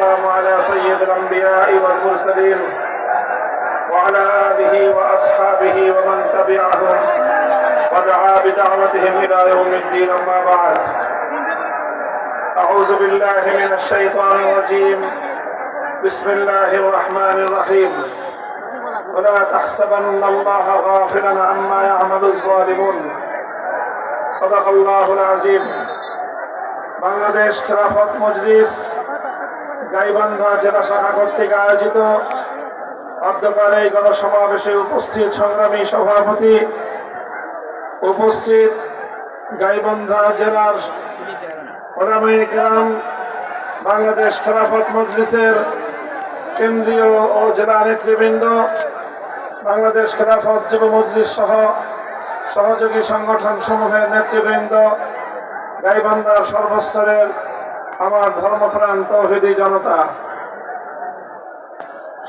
والسلام على سيد الأنبياء والمرسلين وعلى آله وأصحابه ومن تبعهم ودعا بدعوتهم إلى يوم الدين أما بعد أعوذ بالله من الشيطان الرجيم بسم الله الرحمن الرحيم ولا تحسبن الله غافلا عما يعمل الظالمون صدق الله العظيم বাংলাদেশ খেলাফত মজলিস গাইবান্ধা জেলা শাখা কর্তৃক আয়োজিত অধ্যকার এই গণসমাবেশে উপস্থিত সংগ্রামী সভাপতি উপস্থিত গাইবান্ধা জেলার ওলামে গ্রাম বাংলাদেশ খেলাফত মজলিসের কেন্দ্রীয় ও জেলা নেতৃবৃন্দ, বাংলাদেশ খেলাফত যুব মজলিস সহ সহযোগী সংগঠন সমূহের নেতৃবৃন্দ, গাইবান্ধার সর্বস্তরের আমার ধর্মপ্রাণ তৌহিদি জনতা।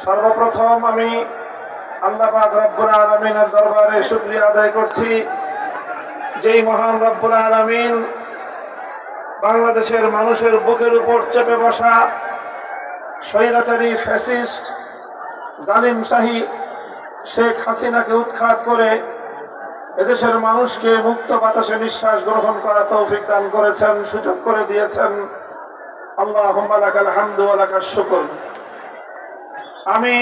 সর্বপ্রথম আমি আল্লাহ পাক রব্বুল আলমিনের দরবারে শুক্রিয়া আদায় করছি। যেই মহান রব্বুল আলমিন বাংলাদেশের মানুষের বুকের উপর চেপে বসা স্বৈরাচারী, ফ্যাসিস্ট, জালিম শাহী শেখ হাসিনাকে উৎখাত করে এদেশের মানুষকে মুক্ত বাতাসে নিঃশ্বাস গ্রহণ করা তৌফিক দান করেছেন, সুযোগ করে দিয়েছেন। আল্লাহ শুকর। আমি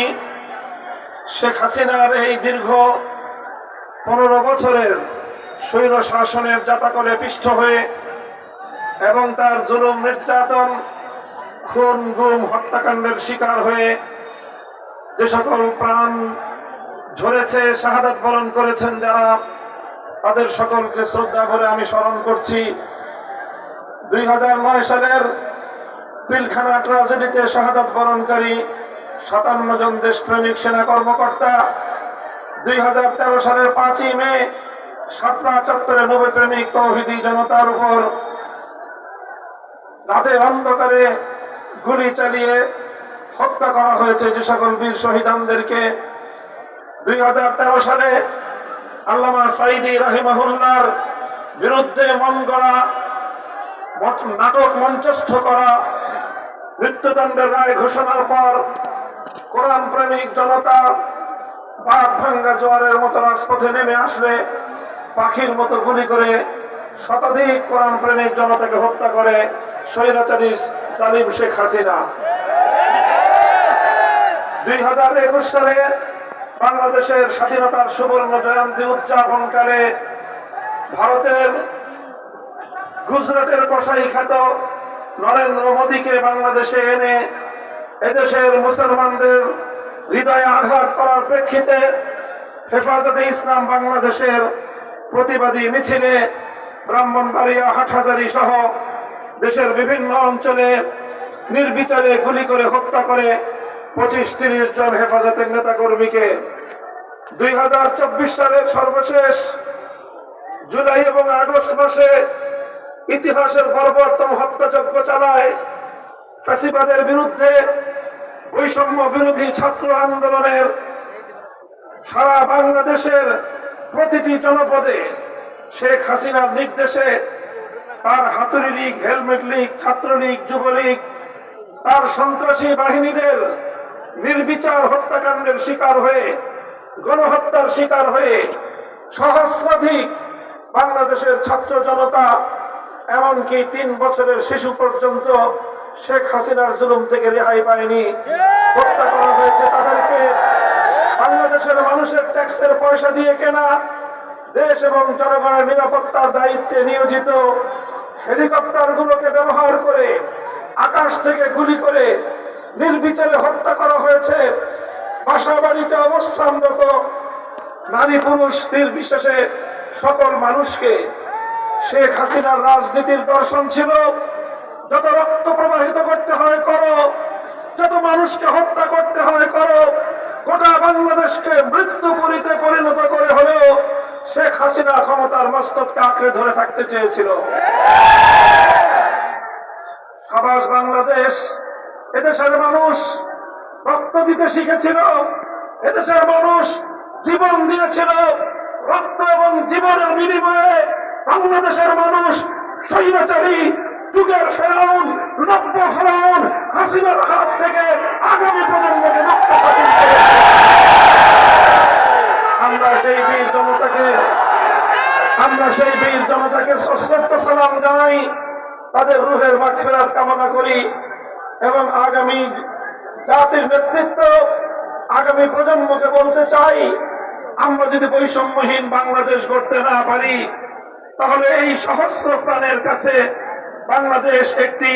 শেখ হাসিনার এই দীর্ঘ পনেরো বছরের স্বৈর শাসনের জাতাকলে পিষ্ট হয়ে এবং তার জুলুম নির্যাতন, খুন, গুম, হত্যাকাণ্ডের শিকার হয়ে যে সকল প্রাণ ঝরেছে, শাহাদাত বরণ করেছেন যারা, তাদের সকলকে শ্রদ্ধা করে আমি স্মরণ করছি। দুই হাজার নয় সালের পিলখানা ট্রাজেডিতে শাহাদাত বরণকারী সাতান্ন জন দেশপ্রেমিক সেনা কর্মকর্তা। দুই হাজার তেরো সালের পাঁচই মে শাপলা চত্বরে নবী প্রেমিক তৌহিদি জনতার উপর রাতের অন্ধকারে গুলি চালিয়ে হত্যা করা হয়েছে যে সকল বীর শহীদানদেরকে। দুই হাজার তেরো সালে আল্লামা সাইদি রাহিমাহুল্লার বিরুদ্ধে মন গড়া নাটক মঞ্চস্থ করা মৃত্যুদণ্ডের রায় ঘোষণার পর কোরআন প্রেমিক জনতা বাদ ভাঙ্গা জোয়ারের মতো রাজপথে নেমে আসলে, পাখির মতো গুলি করে শতাধিক কোরআন প্রেমিক জনতাকে হত্যা করে স্বৈরাচারী সালিম শেখ হাসিনা। দুই হাজার একুশ সালে বাংলাদেশের স্বাধীনতার সুবর্ণ জয়ন্তী উদযাপনকালে ভারতের গুজরাটের কসাই খ্যাত নরেন্দ্র মোদীকে বাংলাদেশে এনে এদেশের মুসলমানদের হৃদয়ে আঘাত করার প্রেক্ষিতে হেফাজতে ইসলাম বাংলাদেশের প্রতিবাদী মিছিলে ব্রাহ্মণবাড়িয়া, হাটহাজারি সহ দেশের বিভিন্ন অঞ্চলে নির্বিচারে গুলি করে হত্যা করে পঁচিশ তিরিশ জন হেফাজতের নেতাকর্মীকে। দুই হাজার চব্বিশ সালের সর্বশেষ জুলাই এবং আগস্ট মাসে ইতিহাসের বর্বরতম হত্যাযজ্ঞ চালায়। ফ্যাসিবাদের বিরুদ্ধে বৈষম্য বিরোধী ছাত্র আন্দোলনের সারা বাংলাদেশের প্রতিটি জনপদে শেখ হাসিনার নির্দেশে তার হাতুড়ি league, helmet league Chhatra League Jubo League তার সন্ত্রাসী বাহিনীদের নির্বিচার হত্যাকাণ্ডের শিকার হয়ে, গণহত্যার শিকার হয়ে সহস্রাধিক বাংলাদেশের ছাত্র জনতা এমনকি তিন বছরের শিশু পর্যন্ত শেখ হাসিনার জুলুম থেকে রেহাই পায়নি। হত্যা করা হয়েছে তাদেরকে। বাংলাদেশের মানুষের ট্যাক্সের পয়সা দিয়ে কেনা, দেশ এবং জনগণের নিরাপত্তার দায়িত্বে নিয়োজিত হেলিকপ্টারগুলোকে ব্যবহার করে, আকাশ থেকে গুলি করে নির্বিচারে হত্যা করা হয়েছে। বাসা বাড়িতে অবস্থানরত নারী পুরুষ নির্বিশেষে সকল মানুষকে শেখ হাসিনার রাজনীতির দর্শন ছিল, যত রক্ত প্রবাহিত করতে হয় করো, যত মানুষকে হত্যা করতে হয় করো, গোটা বাংলাদেশকে মৃত্যুপুরীতে পরিণত করে হলেও শেখ হাসিনা ক্ষমতার মস্তদকে আঁকড়ে ধরে থাকতে চেয়েছিল। সাবাস বাংলাদেশ, এদেশের মানুষ রক্ত দিতে শিখেছিল, এদেশের মানুষ জীবন দিয়েছিল, রক্ত এবং জীবনের বিনিময়ে বাংলাদেশের মানুষ, স্বৈরাচারী, যুগের ফেরাউন, নব্য ফেরাউন, হাসিনার হাত থেকে আগামী প্রজন্মকে মুক্ত শাসন আমরা সেই বীর জনতাকে, আমরা সেই বীর জনতাকে সশ্রদ্ধ সালাম জানাই, তাদের রুহের মাগফিরাত কামনা করি এবং আগামী জাতির নেতৃত্ব আগামী প্রজন্মকে বলতে চাই, আমরা যদি বৈষম্যহীন বাংলাদেশ গড়তে না পারি তাহলে এই সহস্র প্রাণের কাছে বাংলাদেশ একটি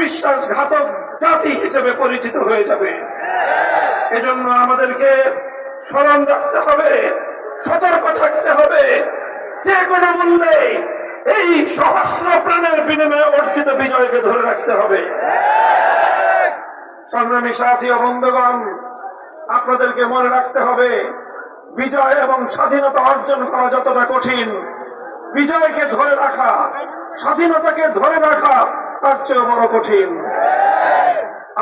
বিশ্বাসঘাতক জাতি হিসেবে পরিচিত হয়ে যাবে। এজন্য আমাদেরকে স্মরণ রাখতে হবে, সতর্ক থাকতে হবে, যে কোনো মূল্যে এই সহস্র প্রাণের বিনিময়ে অর্জিত বিজয়কে ধরে রাখতে হবে। সংগ্রামী সাথী ও বন্ধুগণ, আপনাদেরকে মনে রাখতে হবে, বিজয় এবং স্বাধীনতা অর্জন করা যতটা কঠিন বিজয়কে ধরে রাখা, স্বাধীনতাকে ধরে রাখা তার চেয়ে বড় কঠিন।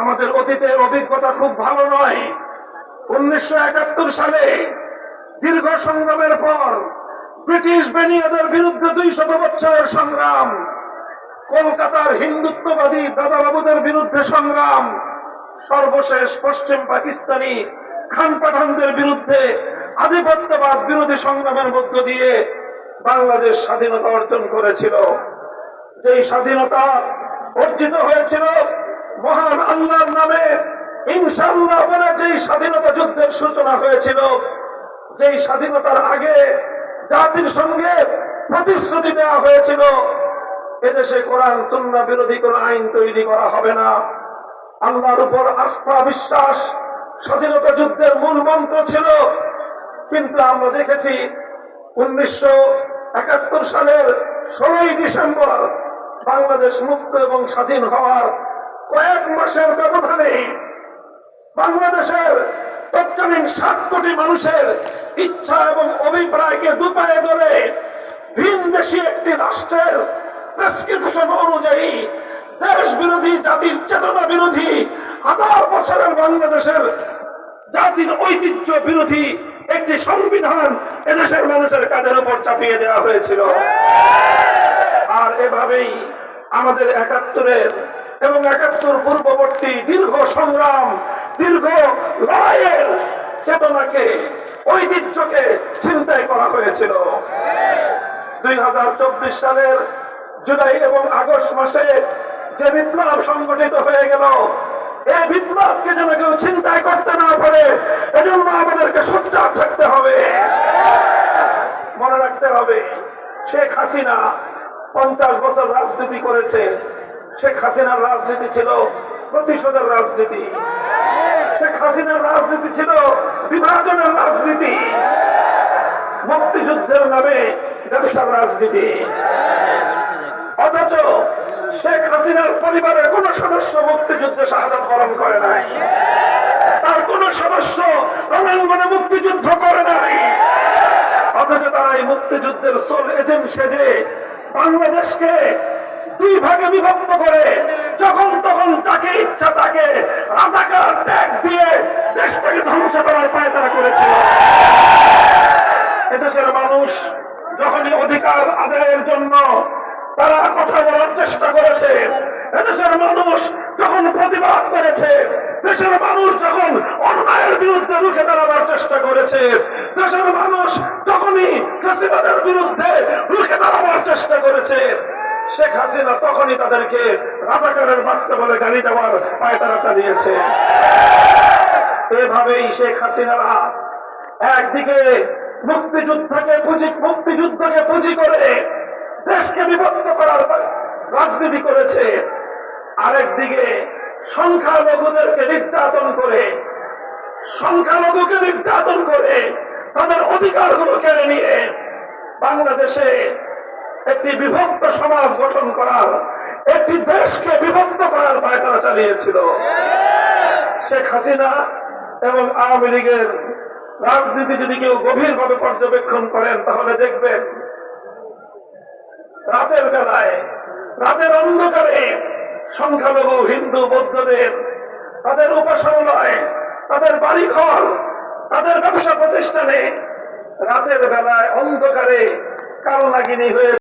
আমাদের অতীতের অভিজ্ঞতা খুব ভালো নয়। উনিশশো সালে দীর্ঘ সংগ্রামের পর ব্রিটিশ বেনিয়াদের বিরুদ্ধে দুই শত বছরের সংগ্রাম, কলকাতার হিন্দুত্ববাদী দাদাবাবুদের বিরুদ্ধে সংগ্রাম, সর্বশেষ পশ্চিম পাকিস্তানি খান পাঠানদের বিরুদ্ধে আধিপত্যবাদ বিরোধী সংগ্রামের মধ্য দিয়ে বাংলাদেশ স্বাধীনতা অর্জন করেছিল। যেই স্বাধীনতা অর্জিত হয়েছিল, মহান আল্লাহর নামে ইনশাল্লাহ বলে যেই স্বাধীনতা যুদ্ধের সূচনা হয়েছিল, যেই স্বাধীনতার আগে জাতির সঙ্গে প্রতিশ্রুতি দেওয়া হয়েছিল, এদেশে কোরআন সুন্না বিরোধী কোন আইন তৈরি করা হবে না। আল্লাহর উপর আস্থা, বিশ্বাস স্বাধীনতা যুদ্ধের মূল মন্ত্র ছিল। কিন্তু আমরা দেখেছি উনিশশো একাত্তর সালের ষোলোই ডিসেম্বর বাংলাদেশ মুক্ত এবং স্বাধীন হওয়ার কয়েক মাসের ব্যবধানে বাংলাদেশের তৎকালীন ষাট কোটি মানুষের ইচ্ছা এবং অভিপ্রায়কে দুপায়ে ধরে ভিন দেশি একটি রাষ্ট্রের প্রেসক্রিপশন অনুযায়ী দেশ বিরোধী জাতির চেতনা বিরোধী, হাজার বছরের বাংলাদেশের জাতির ঐতিহ্য বিরোধী একটি সংবিধান এদেশের মানুষের কাদের উপর চাপিয়ে দেওয়া হয়েছিল। আর এভাবেই আমাদের একাত্তরের এবং একাত্তর পূর্ববর্তী দীর্ঘ সংগ্রাম, দীর্ঘ লড়াইয়ের চেতনাকে, ঐতিহ্যকে চিন্তাই করা হয়েছিল। দুই হাজার চব্বিশ সালের জুলাই এবং আগস্ট মাসে যে বিপ্লব সংগঠিত হয়ে গেল এই বিপ্লবকে যেন কেউ চিন্তায় করতে না পারে, এজন্য আমাদেরকে সোচ্চার থাকতে হবে। মনে রাখতে হবে, শেখ হাসিনা পঞ্চাশ বছর রাজনীতি করেছে। শেখ হাসিনার রাজনীতি ছিল প্রতিশোধের রাজনীতি। শেখ হাসিনার রাজনীতি ছিল বিভাজনের রাজনীতি। মুক্তিযুদ্ধের নামে ব্যবসার রাজনীতি। অথচ শেখ হাসিনার পরিবারের কোন সদস্য মুক্তিযুদ্ধে শাহাদত বরণ করে নাই। তার কোন সদস্য রণাঙ্গনে মুক্তিযুদ্ধ করে নাই। অথচ তারা এই মুক্তিযুদ্ধের সোল এজেন্ট সেজে বাংলাদেশকে দুই ভাগে বিভক্ত করে যখন তখন যাকে ইচ্ছা তাকে রাজাকার ট্যাগ দিয়ে দেশটাকে ধ্বংস করার পায় তারা করেছিল। এদেশের মানুষ যখনই অধিকার আদায়ের জন্য এদেশের মানুষ যখন প্রতিবাদ করেছে, দেশের মানুষ যখন অন্যায়ের বিরুদ্ধে রুখে দাঁড়াবার চেষ্টা করেছে, দেশের মানুষ যখনই ফেসিবাদের বিরুদ্ধে রুখে দাঁড়াবার চেষ্টা করেছে। শেখ হাসিনা তখনই তাদেরকে রাজাকারের বাচ্চা বলে গালি দেওয়ার পায় তারা চালিয়েছে। এভাবেই শেখ হাসিনারা একদিকে মুক্তিযুদ্ধকে পুঁজি মুক্তিযুদ্ধকে পুঁজি করে দেশকে বিভক্ত করার রাজনীতি করেছে আরেকদিকে সংখ্যালঘুদেরকে নির্যাতন করে, সংখ্যালঘুকে নির্যাতন করে তাদের অধিকারগুলো কেড়ে নিয়ে বাংলাদেশে একটি বিভক্ত সমাজ গঠন করার, একটি দেশকে বিভক্ত করার পায় তারা চালিয়েছিল। শেখ হাসিনা এবং আওয়ামী লীগের রাজনীতি যদি কেউ গভীরভাবে পর্যবেক্ষণ করেন, তাহলে দেখবেন রাতের বেলায় রাতের অন্ধকারে সংখ্যালঘু হিন্দু বৌদ্ধদের, তাদের উপাসনালয়, তাদের বাড়িঘর, তাদের ব্যবসা প্রতিষ্ঠানে রাতের বেলায় অন্ধকারে কালনাগিনী হয়ে